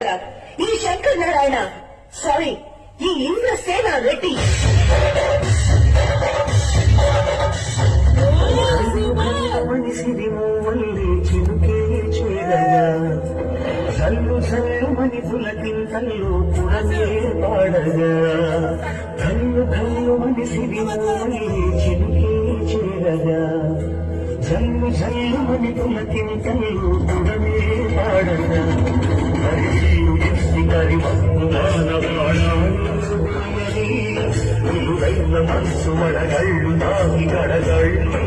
ఈ శంకర్ నారాయణ సారీ ఈ ఇంద్రసేన రెడ్డి. మనిషిది మూవల్లి చినుకే చేరగా జల్లు జల్లు మని పులకింతల్లు పుడమే పాడగా. కల్లు కల్లు మనిషిది మూవల్లి చినుకే చేరగా. జల్లు జల్లు మని పులకింతల్లు పుడమే పాడగా. ఎత్తి కరి నిలువైన మనసు వడగళ్ళు నాగి గడగళ్ళు